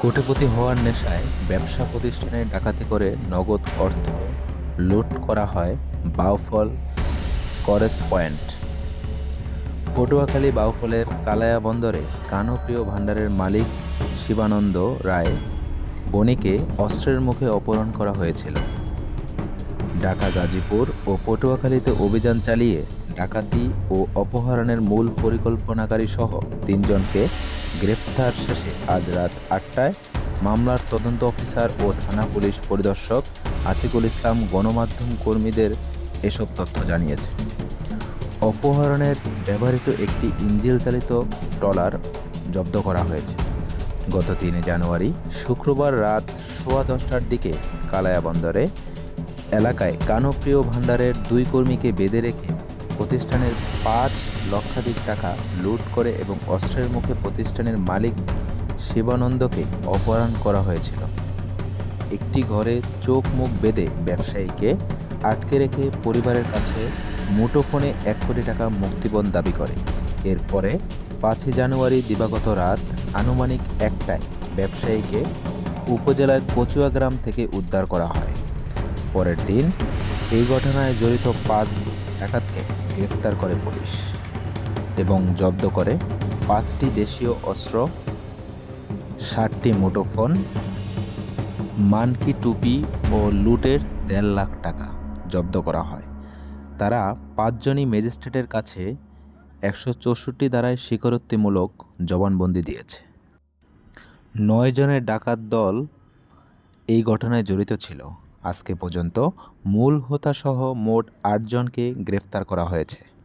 কোটিপতি হওয়ার নেশায় ব্যবসা প্রতিষ্ঠানে ডাকাতি করে নগদ অর্থ লুট করা হয় বাউফল করেস পয়েন্ট। পটুয়াখালী বাউফলের কালায়া বন্দরে কানপ্রিয় ভাণ্ডারের মালিক শিবানন্দ রায় বণিকে অস্ত্রের মুখে অপহরণ করা হয়েছিল। ঢাকা, গাজীপুর ও পটুয়াখালীতে অভিযান চালিয়ে ডাকাতি ও অপহরণের মূল পরিকল্পনাকারী সহ তিনজনকে গ্রেফতার শেষে আজ রাত আটটায় মামলার তদন্ত অফিসার ও থানা পুলিশ পরিদর্শক আতিকুল ইসলাম গণমাধ্যম কর্মীদের এসব তথ্য জানিয়েছে। অপহরণের ব্যবহৃত একটি ইঞ্জিল চালিত ট্রলার জব্দ করা হয়েছে। গত তিনে জানুয়ারি শুক্রবার রাত সোয়া দশটার দিকে কালায়া বন্দরে এলাকায় কানপ্রিয় ভাণ্ডারের দুই কর্মীকে বেঁধে রেখে প্রতিষ্ঠানের পাঁচ লক্ষাধিক টাকা লুট করে এবং অস্ত্রের মুখে প্রতিষ্ঠানের মালিক শিবানন্দকে অপহরণ করা হয়েছিল। একটি ঘরে চোখ মুখ বেঁধে ব্যবসায়ীকে আটকে রেখে পরিবারের কাছে মুঠোফোনে এক কোটি টাকা মুক্তিপণ দাবি করে। এরপরে পাঁচই জানুয়ারি দিবাগত রাত আনুমানিক একটায় ব্যবসায়ীকে উপজেলার কচুয়া গ্রাম থেকে উদ্ধার করা হয়। পরের দিন এই ঘটনায় জড়িত পাঁচ ডাকাতকে গ্রেফতার করে পুলিশ এবং জব্দ করে পাঁচটি দেশীয় অস্ত্র, ষাটটি মুঠোফোন, মানকি টুপি ও লুটের দেড় লাখ টাকা জব্দ করা হয়। তারা পাঁচজনই ম্যাজিস্ট্রেটের কাছে একশো চৌষট্টি দ্বারায় স্বীকারোক্তিমূলক জবানবন্দি দিয়েছে। নয় জনের ডাকাত দল এই ঘটনায় জড়িত ছিল। আজকে পর্যন্ত মূল হোতাসহ মোট আটজনকে গ্রেফতার করা হয়েছে।